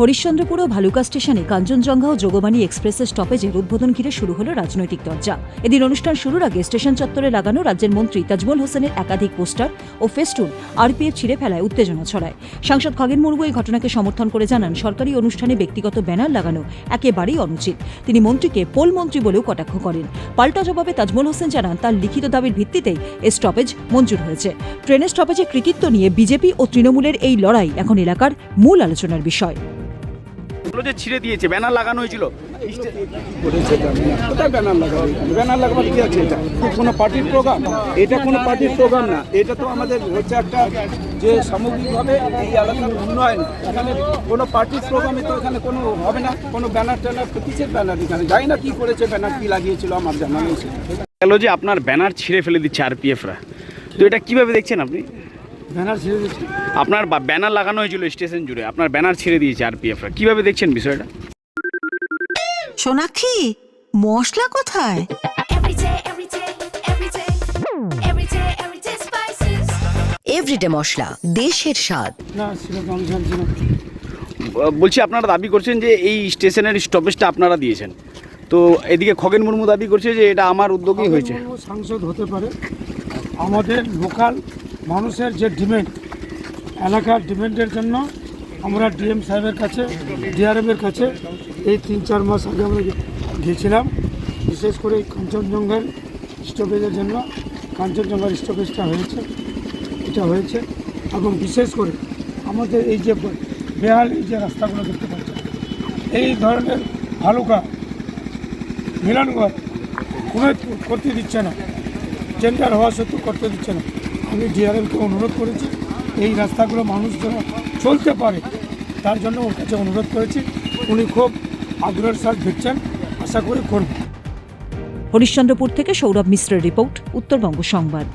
হরিশ্চন্দ্রপুর ও ভালুকা স্টেশনে কাঞ্চনজঙ্ঘা ও যোগবাণী এক্সপ্রেসের স্টপেজের উদ্বোধন ঘিরে শুরু হলো রাজনৈতিক চর্চা এদিন অনুষ্ঠান শুরুর আগে স্টেশন চত্বরে লাগানো রাজ্যের মন্ত্রী তাজমল হোসেনের একাধিক পোস্টার ও ফেস্টুন আরপিএফ ছিঁড়ে ফেলায়, উত্তেজনা ছড়ায়। সাংসদ খগেন মুর্মু এই ঘটনাকে সমর্থন করে জানান, সরকারি অনুষ্ঠানে ব্যক্তিগত ব্যানার লাগানো একেবারেই অনুচিত। তিনি মন্ত্রীকে পোল মন্ত্রী বলেও কটাক্ষ করেন। পাল্টা জবাবে তাজমল হোসেন জানান, তার লিখিত দাবির ভিত্তিতেই এই স্টপেজ মঞ্জুর হয়েছে। ট্রেনের স্টপেজে কৃতিত্ব নিয়ে বিজেপি ও তৃণমূলের এই লড়াই এখন এলাকার মূল আলোচনার বিষয়। ওগুলো যে ছিঁড়ে দিয়েছে ব্যানার লাগানো হয়েছিল। কোথায় ব্যানার লাগাবে ব্যানার কি আছে এটা? কোনো পার্টির প্রোগ্রাম এটা কোনো পার্টির প্রোগ্রাম না। এটা তো আমাদের হচ্ছে একটা যে সামগ্রিকভাবে এই এলাকার উন্নয়ন। এখানে কোনো পার্টির প্রোগ্রামে তো এখানে কোনো হবে না। কোনো ব্যানার ট্যানার কিসের ব্যানার এখানে? জানি না কি করেছে ব্যানার কি লাগিয়েছিল আমার জানা নেই। গেল যে আপনার ব্যানার ছিঁড়ে ফেলে দিচ্ছে আর পি এফ আরপিএফরা তো এটা কীভাবে দেখছেন আপনি? ব্যানার ছেড়ে দিচ্ছে আপনার বা- ব্যানার লাগানো হয়েছিল স্টেশন জুড়ে আপনার ব্যানার ছিঁড়ে দিয়েছে আর আরপিএফরা কীভাবে দেখছেন বিষয়টা? সোনাক্ষী মশলা কোথায়. এভরিডে মশলা দেশের স্বাদ। না সেরকম জানছি না। বলছি আপনারা দাবি করছেন যে এই স্টেশনের স্টপেজটা আপনারা দিয়েছেন। তো এদিকে খগেন মুর্মু দাবি করছে যে এটা আমার উদ্যোগেই হয়েছে। সাংসদ হতে পারে। আমাদের লোকাল মানুষের যে ডিমান্ড, এলাকার ডিমান্ডের জন্য আমরা ডিএম সাহেবের কাছে, ডিআরএমের কাছে এই তিন চার মাস আগে আমরা গিয়েছিলাম। বিশেষ করে এই কাঞ্চনজঙ্ঘার স্টপেজের জন্য, কাঞ্চনজঙ্ঘার স্টপেজটা হয়েছে, এটা হয়েছে। এবং বিশেষ করে আমাদের এই যে বেহাল এই যে রাস্তাগুলো দেখতে পাচ্ছেন, এই ধরনের ভালুকা মিলনগড় কোনো করতে দিচ্ছে না। টেন্ডার হওয়া সত্ত্বেও করতে দিচ্ছে না। আমি ডিআরএলকে অনুরোধ করেছি, এই রাস্তাগুলো মানুষ যেন চলতে পারে, তার জন্য ওর কাছে অনুরোধ করেছি। উনি খুব আগ্রহের সাথে দেখছেন, আশা করি করবেন হরিশ্চন্দ্রপুর থেকে সৌরভ মিশ্রের রিপোর্ট, উত্তরবঙ্গ সংবাদ।